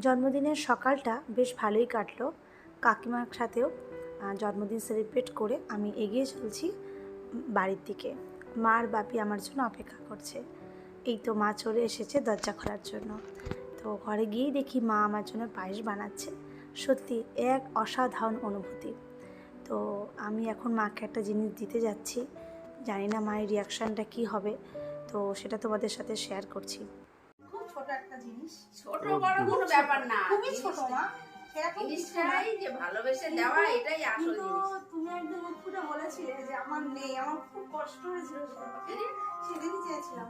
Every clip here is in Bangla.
জন্মদিনের সকালটা বেশ ভালোই কাটলো। কাকিমার সাথেও জন্মদিন সেলিব্রেট করে আমি এগিয়ে চলছি বাড়ির দিকে। মা বাপি আমার জন্য অপেক্ষা করছে। এই তো মা চলে এসেছে দরজা খোলার জন্য। তো ঘরে গিয়েই দেখি মা আমার জন্য পায়েস বানাচ্ছে। সত্যি এক অসাধারণ অনুভূতি। তো আমি এখন মাকে একটা জিনিস দিতে যাচ্ছি। জানি না মায়ের রিয়াকশানটা কী হবে। তো সেটা তোমাদের সাথে শেয়ার করছি। ছোট একটা জিনিস। ছোট বড় কোনো ব্যাপার না। খুবই ছোট মা। জিনিসটাই যে ভালোবেসে দেওয়া এটাই আসল জিনিস। তুমি একদম বলেছিলে যে আমার নেই আমার খুব কষ্ট হয়েছিল সেদিনই চেয়েছিলাম।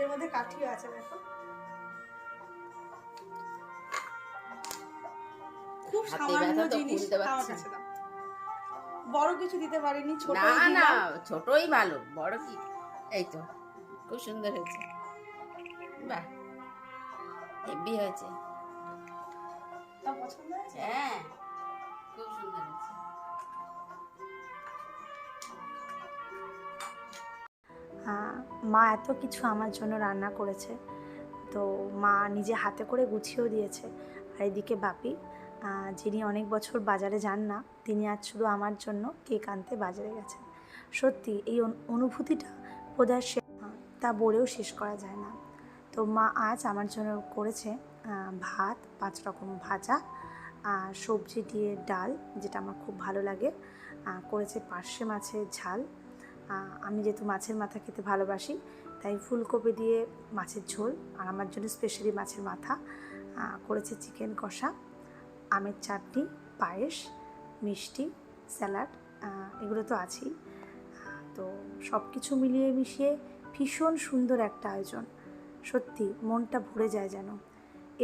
এর মধ্যে কাঠিও আছে দেখো। খুব সামান্য জিনিস আমার কাছে দাও। বড় কিছু দিতে পারিনি ছোট না না ছোটই ভালো বড় কি? এই তো খুব সুন্দর হয়েছে। বাহ হেভি হয়েছে। পছন্দ হয়েছে? হ্যাঁ খুব সুন্দর হয়েছে। মা এত কিছু আমার জন্য রান্না করেছে। তো মা নিজে হাতে করে গুছিয়েও দিয়েছে। আর এদিকে বাপি যিনি অনেক বছর বাজারে যান না, তিনি আজ শুধু আমার জন্য কেক আনতে বাজারে গেছেন। সত্যি, এই অনু- অনুভূতিটা বোধহয় সে তা বলেও শেষ করা যায় না। তো মা আজ আমার জন্য করেছে ভাত, পাঁচ রকম ভাজা, আর সবজি দিয়ে ডাল, যেটা আমার খুব ভালো লাগে। করেছে পার্শে মাছের ঝাল। আমি যেহেতু মাছের মাথা খেতে ভালোবাসি, তাই ফুলকপি দিয়ে মাছের ঝোল, আর আমার জন্য স্পেশালি মাছের মাথা। করেছে চিকেন কষা। আমের চাটনি, পায়েস, মিষ্টি, স্যালাড এগুলো তো আছেই। তো সব কিছু মিলিয়ে মিশিয়ে ভীষণ সুন্দর একটা আয়োজন। সত্যি, মনটা ভরে যায় যেন।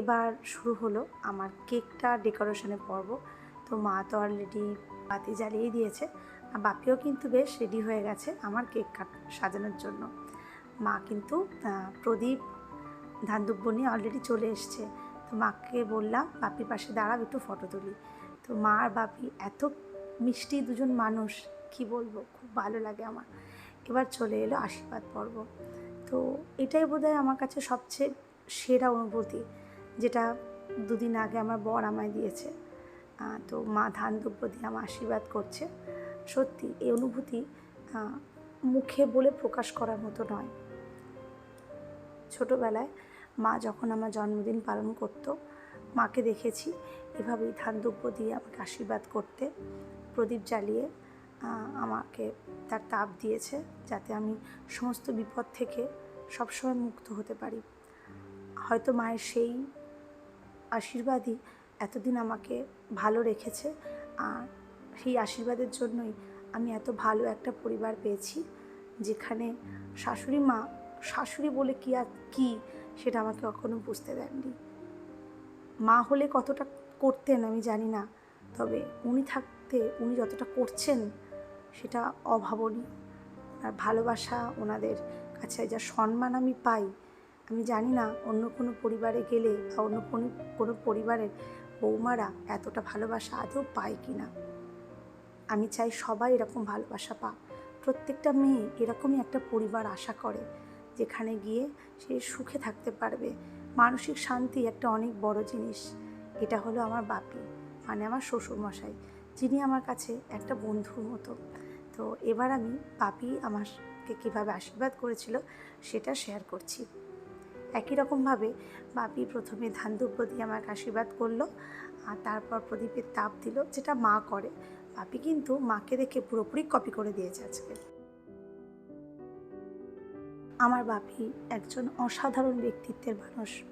এবার শুরু হলো আমার কেকটা ডেকোরেশনের পর্ব। তো মা তো অলরেডি বাতি জ্বালিয়ে দিয়েছে। আর বাপিও কিন্তু বেশ রেডি হয়ে গেছে আমার কেক কাট সাজানোর জন্য। মা কিন্তু প্রদীপ, ধান দুব্য নিয়ে অলরেডি চলে এসছে। তো মাকে বললাম, বাপির পাশে দাঁড়াও, একটু ফটো তুলি। তো মা আর বাপি এত মিষ্টি দুজন মানুষ, কি বলব, খুব ভালো লাগে আমার। এবার চলে এলো আশীর্বাদ পর্ব। তো এটাই বোধহয় আমার কাছে সবচেয়ে সেরা অনুভূতি, যেটা দুদিন আগে আমার বর আমায় দিয়েছে। তো মা ধান দুব্য দিয়ে আমার আশীর্বাদ করছে। সত্যি, এই অনুভূতি মুখে বলে প্রকাশ করার মতো নয়। ছোটোবেলায় মা যখন আমার জন্মদিন পালন করতো, মাকে দেখেছি এভাবেই ধান দুব্য দিয়ে আমাকে আশীর্বাদ করতে, প্রদীপ জ্বালিয়ে আমাকে তার তাপ দিয়েছে যাতে আমি সমস্ত বিপদ থেকে সবসময় মুক্ত হতে পারি। হয়তো মায়ের সেই আশীর্বাদই এতদিন আমাকে ভালো রেখেছে, আর সেই আশীর্বাদের জন্যই আমি এত ভালো একটা পরিবার পেয়েছি, যেখানে শাশুড়ি মা, শাশুড়ি বলে কি আর কী সেটা আমাকে কখনো বুঝতে দেননি। মা হলে কতটা করতেন আমি জানি না, তবে উনি থাকতে উনি যতটা করছেন সেটা অভাবনীয়। আর ভালোবাসা ওনাদের কাছে যা সম্মান আমি পাই, আমি জানি না অন্য কোনো পরিবারে গেলে বা অন্য কোনো কোনো পরিবারের বৌমারা এতটা ভালোবাসা আদৌ পায় কি না। আমি চাই সবাই এরকম ভালোবাসা পাক। প্রত্যেকটা মেয়ে এরকমই একটা পরিবার আশা করে। যেখানে গিয়ে সে সুখে থাকতে পারবে। মানসিক শান্তি একটা অনেক বড় জিনিস। এটা হলো আমার বাপি মানে আমার শ্বশুরমশাই, যিনি আমার কাছে একটা বন্ধুর মতো। তো এবার আমি বাপি আমাকে কীভাবে আশীর্বাদ করেছিল সেটা শেয়ার করছি। একই রকমভাবে বাপি প্রথমে ধান দিয়ে আমাকে আশীর্বাদ করল, আর তারপর প্রদীপের তাপ দিল, যেটা মা করে। বাপি কিন্তু মাকে দেখে পুরোপুরি কপি করে দিয়েছে আজকে। আমার বাপি একজন অসাধারণ ব্যক্তিত্বের মানুষ।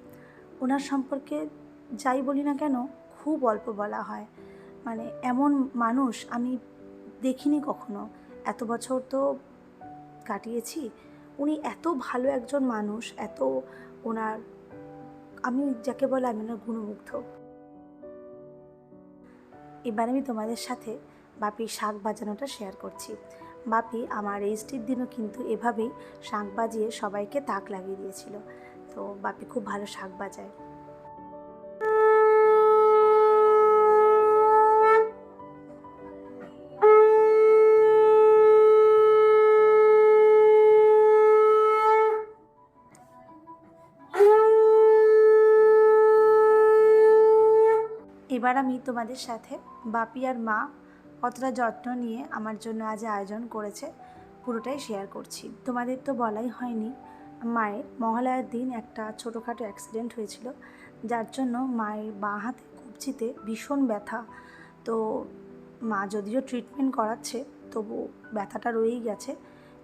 ওনার সম্পর্কে যাই বলি না কেন, খুব অল্প বলা হয়। মানে এমন মানুষ আমি দেখিনি কখনো। এত বছর তো কাটিয়েছি। উনি এত ভালো একজন মানুষ, এত ওনার, আমি যাকে বলে আমি ওনার গুণমুগ্ধ। এবার আমি তোমাদের সাথে বাপির শাক বাজানোটা শেয়ার করছি। বাপি আমার রেজিস্ট্রির দিনও কিন্তু এভাবেই শাঁখ বাজিয়ে সবাইকে তাক লাগিয়ে দিয়েছিল। তো বাপি খুব ভালো শাঁখ বাজায়। এবার আমি তোমাদের সাথে বাপি আর মা কতটা যত্ন নিয়ে আমার জন্য আজ আয়োজন করেছে পুরোটাই শেয়ার করছি। তোমাদের তো বলাই হয়নি, মায়ের মহালয়ার দিন একটা ছোটোখাটো অ্যাক্সিডেন্ট হয়েছিল, যার জন্য মায়ের বাঁ হাতে কবজিতে ভীষণ ব্যথা। তো মা যদিও ট্রিটমেন্ট করাচ্ছে, তবু ব্যথাটা রয়েই গেছে।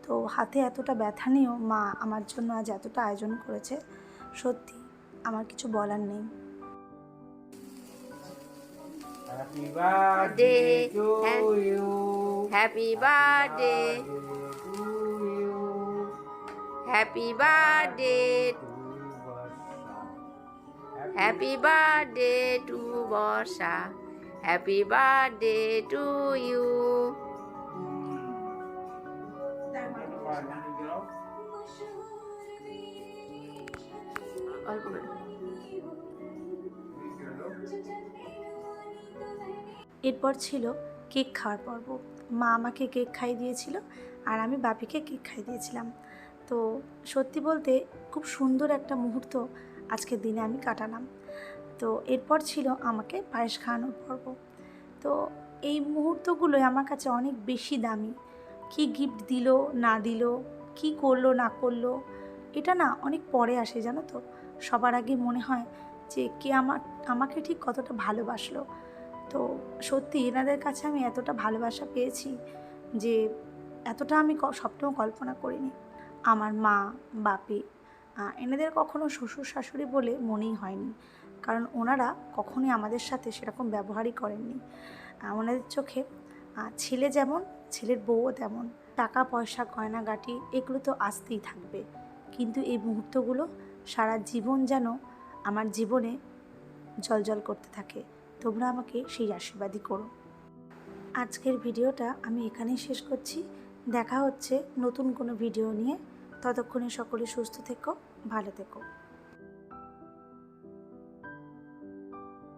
তো হাতে এতটা ব্যথা নিয়েও মা আমার জন্য আজ এতটা আয়োজন করেছে, সত্যি আমার কিছু বলার নেই। Happy birthday to you. Happy birthday to you. Happy birthday To Varsha. Happy birthday to Varsha happy birthday to you অল্প করে। এরপর ছিল কেক খাওয়ার পর্ব। মা আমাকে কেক খাইয়ে দিয়েছিল আর আমি বাপিকে কেক খাইয়ে দিয়েছিলাম। তো সত্যি বলতে খুব সুন্দর একটা মুহূর্ত আজকের দিনে আমি কাটালাম। তো এরপর ছিল আমাকে পায়েস খাওয়ানোর পর্ব। তো এই মুহূর্তগুলোই আমার কাছে অনেক বেশি দামি। কি গিফট দিল, না দিল, কি করল, না করল, এটা না অনেক পরে আসে, জানো তো? সবার আগে মনে হয় যে কে আমার, আমাকে ঠিক কতটা ভালোবাসলো। তো সত্যি এনাদের কাছে আমি এতটা ভালোবাসা পেয়েছি যে এতটা আমি স্বপ্নেও কল্পনা করিনি। আমার মা, বাপি এনাদের কখনো শ্বশুর, শাশুড়ি বলে মনেই হয়নি। কারণ ওনারা কখনোই আমাদের সাথে সেরকম ব্যবহারই করেননি। ওনাদের চোখে ছেলে যেমন, ছেলের বউও তেমন। টাকা, পয়সা, গয়নাগাটি এগুলো তো আসতেই থাকবে। কিন্তু এই মুহূর্তগুলো সারা জীবন যেন আমার জীবনে জলজল করতে থাকে। তোমরা আমাকে সেই আশীর্বাদই করো। আজকের ভিডিওটা আমি এখানেই শেষ করছি। দেখা হচ্ছে নতুন কোনো ভিডিও নিয়ে। ততক্ষণে সকলে সুস্থ থেকো, ভালো থেকো।